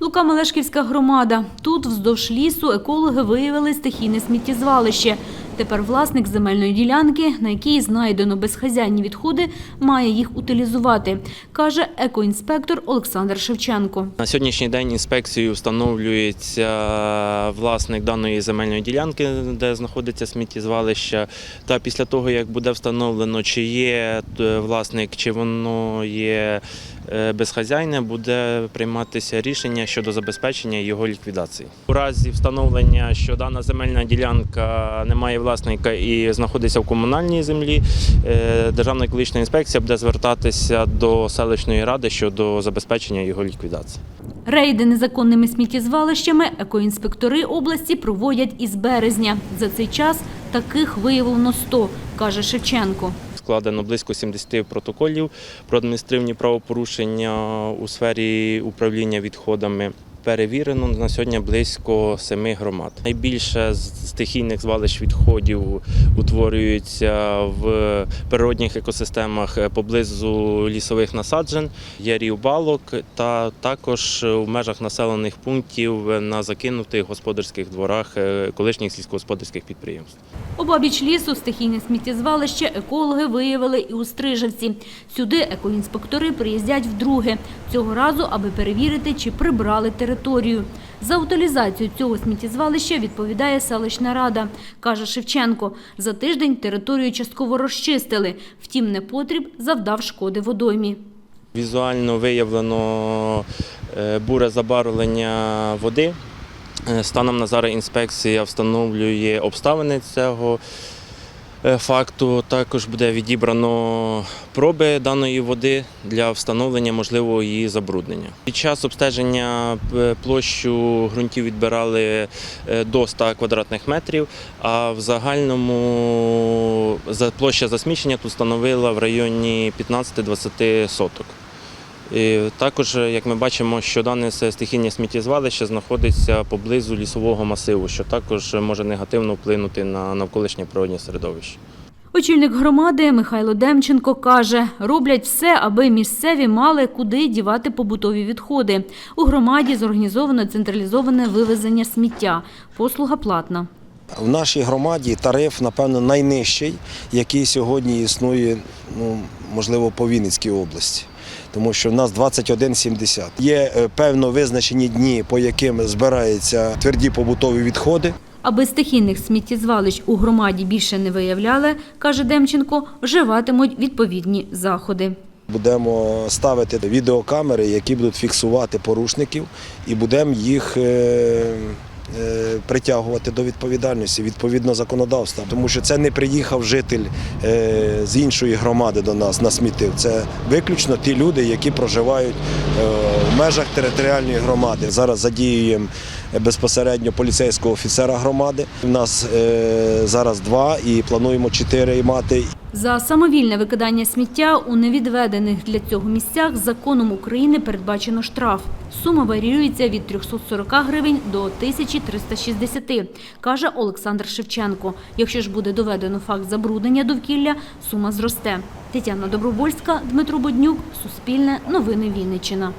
Лука Мелешківська громада. Тут вздовж лісу екологи виявили стихійне сміттєзвалище. Тепер власник земельної ділянки, на якій знайдено безхазяйні відходи, має їх утилізувати, каже екоінспектор Олександр Шевченко. На сьогоднішній день інспекцією встановлюється власник даної земельної ділянки, де знаходиться сміттєзвалище. Та після того, як буде встановлено, чи є е, власник, чи воно є е, безхазяйне, буде прийматися рішення щодо забезпечення його ліквідації. У разі встановлення, що дана земельна ділянка не має власника і знаходиться в комунальній землі, е, Державна екологічна інспекція буде звертатися до селищної ради щодо забезпечення його ліквідації. Рейди незаконними сміттєзвалищами екоінспектори області проводять із березня. За цей час таких виявлено 100, каже Шевченко. Складено близько 70 протоколів про адміністративні правопорушення у сфері управління відходами. Перевірено на сьогодні близько семи громад. Найбільше з стихійних звалищ відходів утворюються в природних екосистемах поблизу лісових насаджень, ярів балок та також в межах населених пунктів на закинутих господарських дворах е, колишніх сільськогосподарських підприємств. Обабіч лісу стихійне сміттєзвалище екологи виявили і у Стрижавці. Сюди екоінспектори приїздять вдруге. Цього разу, аби перевірити, чи прибрали територію. За утилізацію цього сміттєзвалища відповідає селищна рада, каже Шевченко. За тиждень територію частково розчистили. Втім, непотріб завдав шкоди водоймі. Візуально виявлено е, буре забарвлення води. Е, Станом на зараз інспекція встановлює обставини цього факту. Також буде відібрано проби даної води для встановлення можливого її забруднення. Під час обстеження е, площу ґрунтів відбирали е, до 100 квадратних метрів, а в загальному за- площа засмічення тут становила в районі 15-20 соток. І також, як ми бачимо, що дане стихійне сміттєзвалище знаходиться поблизу лісового масиву, що також може негативно вплинути на навколишнє природнє середовище. Очільник громади Михайло Демченко каже, роблять все, аби місцеві мали куди дівати побутові відходи. У громаді зорганізовано централізоване вивезення сміття. Послуга платна. В нашій громаді тариф, напевно, найнижчий, який сьогодні існує, ну, можливо, по Вінницькій області. Тому що в нас 21,70. Є е, певно визначені дні, по яким збираються тверді побутові відходи. Аби стихійних сміттєзвалищ у громаді більше не виявляли, каже Демченко, вживатимуть відповідні заходи. Будемо ставити відеокамери, які будуть фіксувати порушників, і будемо їх е, притягувати до відповідальності відповідно законодавства. Тому що це не приїхав житель е, з іншої громади до нас на смітив. Це виключно ті люди, які проживають е, в межах територіальної громади. Зараз задіюємо безпосередньо поліцейського офіцера громади. У нас е, зараз два і плануємо чотири мати. За самовільне викидання сміття у невідведених для цього місцях законом України передбачено штраф. Сума варіюється від 340 гривень до 1360, каже Олександр Шевченко. Якщо ж буде доведено факт забруднення довкілля, сума зросте. Тетяна Добровольська, Дмитро Боднюк, Суспільне, Новини Вінниччина.